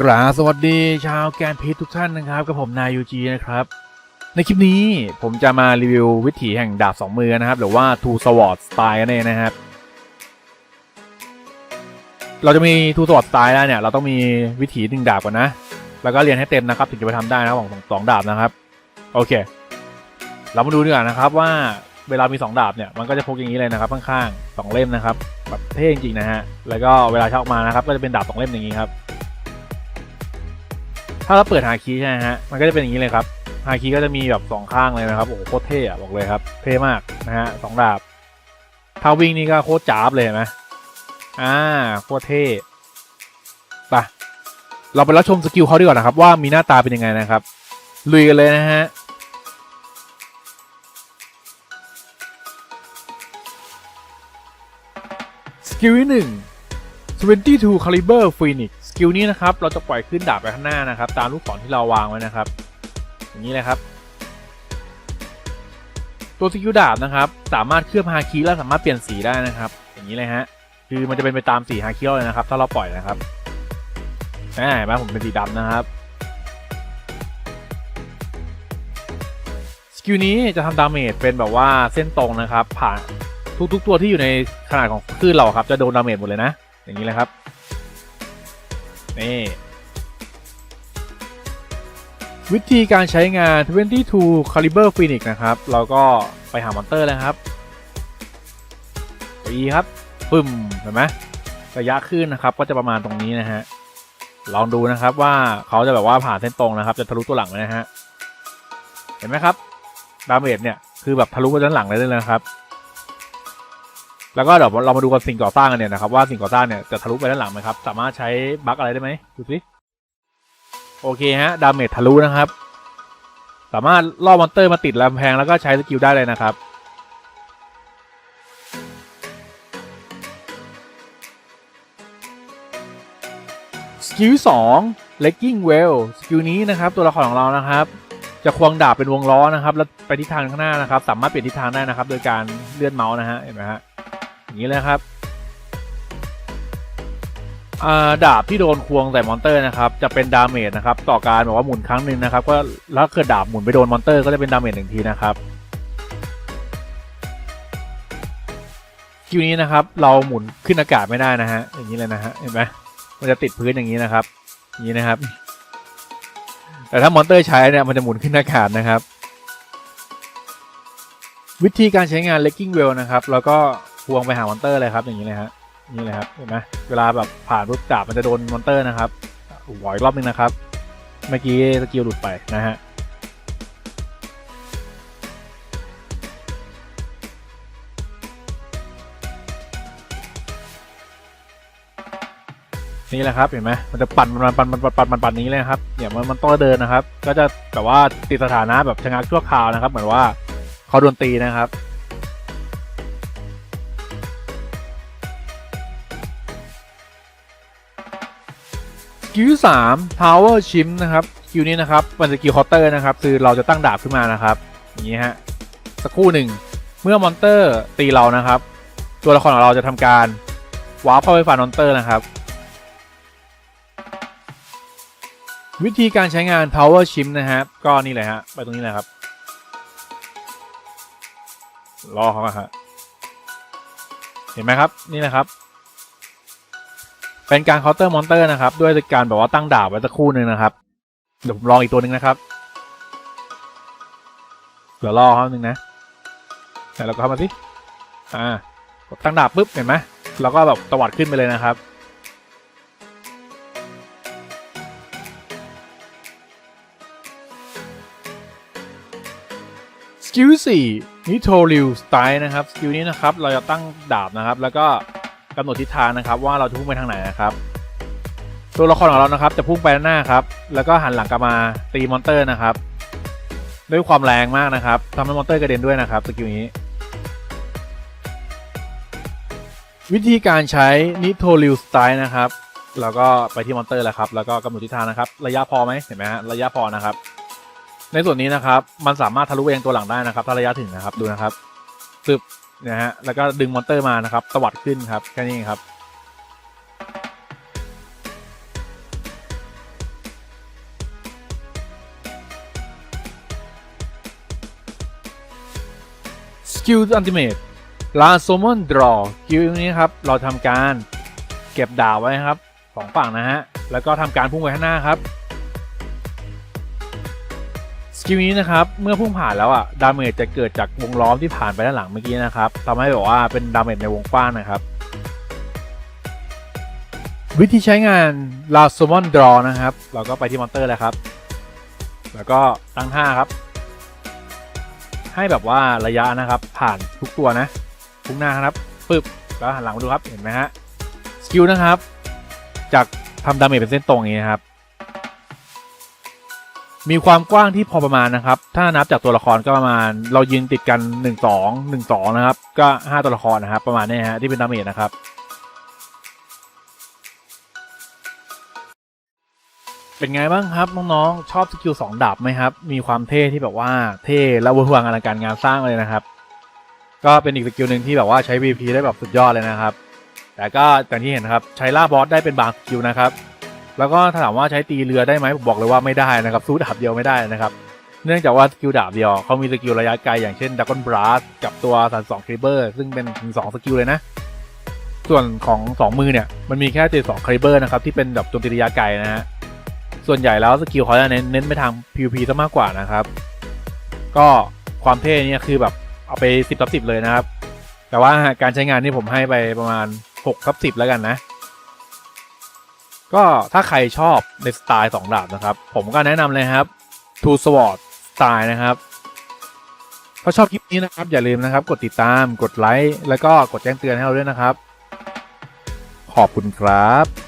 กราสวัสดีชาวแกนพีทุกท่านนะครับกับผมนายยูจีนะครับ ในคลิปนี้ผมจะมารีวิววิถีแห่งดาบสองมือนะครับ หรือว่า Two Sword Style นั่นเองนะครับ เราจะมี Two Sword Style ได้เนี่ย เราต้องมีวิถีหนึ่งดาบก่อนนะ แล้วก็เรียนให้เต็มนะครับ ถึงจะไปทำได้นะของสองดาบนะครับ โอเค เรามาดูดีกว่านะครับว่าเวลามีสองดาบเนี่ยมันก็จะพกอย่างนี้เลยนะครับข้างๆสองเล่มนะครับแบบเท่จริงๆนะฮะแล้วก็เวลาชักออกมานะครับ ก็จะเป็นดาบสองเล่มอย่างนี้ครับ ถ้าเราเปิดฮาคีใช่ไหมฮะ มันก็จะเป็นอย่างนี้เลยครับฮาคีก็จะมีแบบสองข้างเลยนะครับ โอ้โหโคตรเท่อะบอกเลยครับ เท่มากนะฮะสองดาบ ถ้าวิ่งนี่ก็โคตรจ้าบเลยนไหมอ่าโคตรเท่ไปะเราไปรับชมสกิลเขาดีกว่านะครับ ว่ามีหน้าตาเป็นยังไงนะครับ ลุยกันเลยนะฮะสกิลที่หนึ่ง22 caliber phoenix กิลนี้นะครับเราจะปล่อยขึ้นดาบไปข้างหน้านะครับ ตามลูกศรที่เราวางไว้นะครับ อย่างนี้เลยครับ ตัวสกิลดาบนะครับ สามารถเคลือบฮาคิและสามารถเปลี่ยนสีได้นะครับ อย่างนี้เลยฮะคือมันจะเป็นไปตามสีฮาคิเลยนะครับ ถ้าเราปล่อยนะครับอ่าเห็นไหมผมเป็นสีดำนะครับสกิลนี้จะทำดาเมจเป็นแบบว่าเส้นตรงนะครับ ผ่านทุกๆตัวที่อยู่ในขนาดของคลื่นเราครับ จะโดนดาเมจหมดเลยนะ อย่างนี้เลยครับ นี่วิธีการใช้งาน 22 caliber phoenix นะครับ เราก็ไปหามอนเตอร์เลยครับปีครับปึ้มเห็นไหมระยะขึ้นนะครับ ก็จะประมาณตรงนี้นะฮะ ลองดูนะครับว่าเขาจะแบบว่าผ่านเส้นตรงนะครับ จะทะลุตัวหลังเลยนะฮะ เห็นไหมครับ ดาเมจเนี่ย คือแบบทะลุไปด้านหลังเลยเลยนะครับ แล้วก็เดี๋ยวเรามาดูกันสิ่งก่อสร้างกันเนี่ยนะครับว่าสิ่งก่อสร้างเนี่ยจะทะลุไปด้านหลังไหมครับสามารถใช้บั๊กอะไรได้ไหมดูสิโอเคฮะดาเมจทะลุนะครับ สามารถล่อมอนเตอร์มาติดลำแพงแล้วก็ใช้สกิลได้เลยนะครับสกิลสอง legging well สกิลนี้นะครับ ตัวละครของเรานะครับ จะควงดาบเป็นวงล้อนะครับ แล้วไปทิศทางข้างหน้านะครับ สามารถเปลี่ยนทิศทางได้นะครับ โดยการเลื่อนเมาส์นะฮะเห็นไหมฮะ อย่างนี้เลยครับดาบที่โดนควงใส่มอนเตอร์นะครับจะเป็นดาเมจนะครับต่อการแบบว่าหมุนครั้งหนึ่งนะครับก็แล้วเกิดดาบหมุนไปโดนมอนเตอร์ก็จะเป็นดาเมจหนึ่งทีนะครับคิวนี้นะครับเราหมุนขึ้นอากาศไม่ได้นะฮะอย่างนี้เลยนะฮะเห็นไหมมันจะติดพื้นอย่างนี้นะครับอย่างนี้นะครับ แต่ถ้ามอนเตอร์ใช้เนี่ยมันจะหมุนขึ้นอากาศนะครับ วิธีการใช้งาน legging well นะครับ แล้วก็ ควงไปหามอนเตอร์เลยครับ อย่างนี้เลยฮะนี่เลยครับเห็นไหมเวลาแบบผ่านปุ๊บดาบมันจะโดนมอนเตอร์นะครับหวอยรอบนึงนะครับ เมื่อกี้สกิลหลุดไปนะฮะนี่แหละครับเห็นไหมมันจะปั่นมันปั่นมันปั่นมันปั่นมันนี้เลยครับเนี่ยมันมันต้อเดินนะครับ ก็จะแบบว่าติดสถานะแบบชะงักชั่วคราวนะครับ เหมือนว่าเขาโดนตีนะครับ กิลที่สาม power chim นะครับสกิลนี้นะครับเป็นสกิลคาน์เตอร์นะครับ คือเราจะตั้งดาบขึ้นมานะครับอย่างนี้ฮะสักครู่หนึ่งเมื่อมอนเตอร์ตีเรานะครับ ตัวละครของเราจะทำการวาร์ปเข้าไปฟันมอนเตอร์นะครับ วิธีการใช้งาน power chim นะครับก็นี่เลยฮะไปตรงนี้เลยครับรอเขาอะครับเห็นไหมครับนี่นะครับ เป็นการเคาน์เตอร์มอนเตอร์นะครับ ด้วยการแบบว่าตั้งดาบไว้สักคู่หนึ่งนะครับ เดี๋ยวผมลองอีกตัวหนึ่งนะครับเดี๋ยวรอครับหนึ่งนะเดี๋ยวเราก็เข้ามาสิอ่าตั้งดาบปุ๊บเห็นไหมเราก็แบบตวัดขึ้นไปเลยนะครับสกิลสี่นิโทริวสไตล์นะครับสกิลนี้นะครับ เราจะตั้งดาบนะครับ แล้วก็ กำหนดทิศทางนะครับ ว่าเราจะพุ่งไปทางไหนนะครับ ตัวละครของเรานะครับ จะพุ่งไปด้านหน้าครับ แล้วก็หันหลังกลับมาตีมอนเตอร์นะครับ ด้วยความแรงมากนะครับทำให้มอนเตอร์กระเด็นด้วยนะครับสกิลนี้ วิธีการใช้นิโทริวสไตล์นะครับแล้วก็ไปที่มอนเตอร์แล้วครับ แล้วก็กำหนดทิศทางนะครับ ระยะพอไหมเห็นไหมฮะระยะพอนะครับ ในส่วนนี้นะครับ มันสามารถทะลุไปยังตัวหลังได้นะครับ ถ้าระยะถึงนะครับ ดูนะครับ ซึบ นะฮะแล้วก็ดึงมอนเตอร์มานะครับตวัดขึ้นครับแค่นี้ครับสกิลอันติเมตลาโซมอนดรอกิลนี้ครับเราทำการเก็บดาวไว้ครับสองฝั่งนะฮะแล้วก็ทำการพุ่งไปข้างหน้าครับ สกิลนี้นะครับ เมื่อพุ่งผ่านแล้วอะดาเมจจะเกิดจากวงล้อมที่ผ่านไปด้านหลังเมื่อกี้นะครับทำให้แบบว่าเป็นดาเมจในวงกว้างนะครับ วิธีใช้งาน l a s o m o n Draw นะครับ เราก็ไปที่มอนเตอร์เลยครับ แล้วก็ตั้งค่าครับ ให้แบบว่าระยะนะครับ ผ่านทุกตัวนะพุ่งหน้าครับปึ๊บแล้วหันหลังมาดูครับเห็นไหมฮะสกิลนะครับ จากทำดาเมจเป็นเส้นตรงอย่างนี้นะครับ มีความกว้างที่พอประมาณนะครับ ถ้านับจากตัวละครก็ประมาณ เรายืนติดกัน 1 2 1 2 นะครับ ก็ 5 ตัวละครนะครับ ประมาณนี้ฮะที่เป็นดาเมจนะครับเป็นไงบ้างครับน้องๆชอบสกิล2ดาบไหมครับ มีความเท่ที่แบบว่าเท่และเวอร์วังอลังการงานสร้างเลยนะครับ ก็เป็นอีกสกิลหนึ่งที่แบบว่าใช้ VP ได้แบบสุดยอดเลยนะครับ แต่ก็อย่างที่เห็นครับใช้ล่าบอสได้เป็นบางสกิลนะครับ แล้วก็ถามว่าใช้ตีเรือได้ไหมผมบอกเลยว่าไม่ได้นะครับสู้ดาบเดียวไม่ได้นะครับ เนื่องจากว่าสกิลดาบเดียวเขามีสกิลระยะไกลอย่างเช่นดักอนบลัสกับตัวสันสองคริเบอร์ซึ่งเป็นถึงสองสกิลเลยนะ ส่วนของสองมือเนี่ยมันมีแค่เจสองคริเบอร์นะครับที่เป็นแบบโจมตีระยะไกลนะฮะส่วนใหญ่แล้วสกิลเขาจะเน้นเน้นไปทาง PVP ซะมากกว่านะครับ ก็ความเท่เนี่ยคือแบบเอาไป10ทับ10 เลยนะครับ แต่ว่าการใช้งานนี่ผมให้ไปประมาณ6ทับ10 แล้วกันนะ ก็ถ้าใครชอบในสไตล์2ดาบนะครับ ผมก็แนะนำเลยครับ Two Sword สไตล์นะครับ ถ้าชอบคลิปนี้นะครับ อย่าลืมนะครับ กดติดตามกดไลค์แล้วก็กดแจ้งเตือนให้เราด้วยนะครับ ขอบคุณครับ